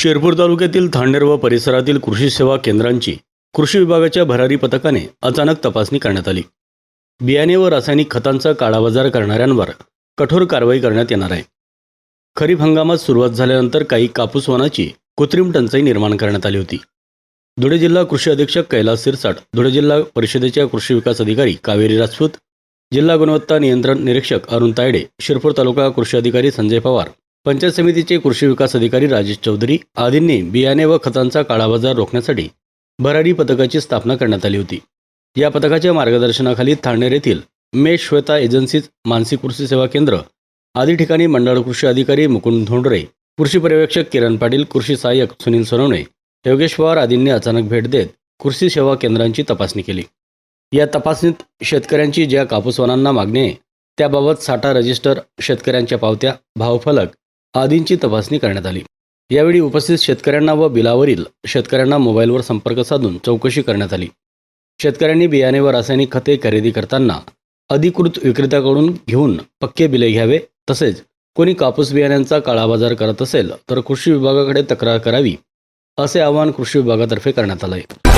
शिरपूर तालुक्यातील थांडेर व परिसरातील कृषी सेवा केंद्रांची कृषी विभागाच्या भरारी पथकाने अचानक तपासणी करण्यात आली. बियाणे व रासायनिक खतांचा काळाबाजार करणाऱ्यांवर कठोर कारवाई करण्यात येणार आहे. खरीप हंगामात सुरुवात झाल्यानंतर काही कापूस वनाची कृत्रिम टंचाई निर्माण करण्यात आली होती. धुळे जिल्हा कृषी अधीक्षक कैलास सिरसाट धुळे जिल्हा परिषदेच्या कृषी विकास अधिकारी कावेरी राजपूत जिल्हा गुणवत्ता नियंत्रण निरीक्षक अरुण तायडे शिरपूर तालुका कृषी अधिकारी संजय पवार पंचायत समितीचे कृषी विकास अधिकारी राजेश चौधरी आदींनी बियाणे व खतांचा काळाबाजार रोखण्यासाठी भरारी पथकाची स्थापना करण्यात आली होती. या पथकाच्या मार्गदर्शनाखाली ठाणेर येथील मे श्वेता एजन्सीज मानसिक कृषी सेवा केंद्र आदी ठिकाणी मंडळ कृषी अधिकारी मुकुंद धोंडरे कृषी पर्यवेक्षक किरण पाटील कृषी सहाय्यक सुनील सोनवणे योगेश पवार आदींनी अचानक भेट देत कृषी सेवा केंद्रांची तपासणी केली. या तपासणीत शेतकऱ्यांची ज्या कापूसवनांना मागणी आहे त्याबाबत साठा रजिस्टर शेतकऱ्यांच्या पावत्या भावफलक आदींची तपासणी करण्यात आली. यावेळी उपस्थित शेतकऱ्यांना व बिलावरील शेतकऱ्यांना मोबाईलवर संपर्क साधून चौकशी करण्यात आली. शेतकऱ्यांनी बियाणे व रासायनिक खते खरेदी करताना अधिकृत विक्रेत्याकडून घेऊन पक्के बिले घ्यावे तसेच कोणी कापूस बियाण्यांचा काळाबाजार करत असेल तर कृषी विभागाकडे तक्रार करावी असे आवाहन कृषी विभागातर्फे करण्यात आलं आहे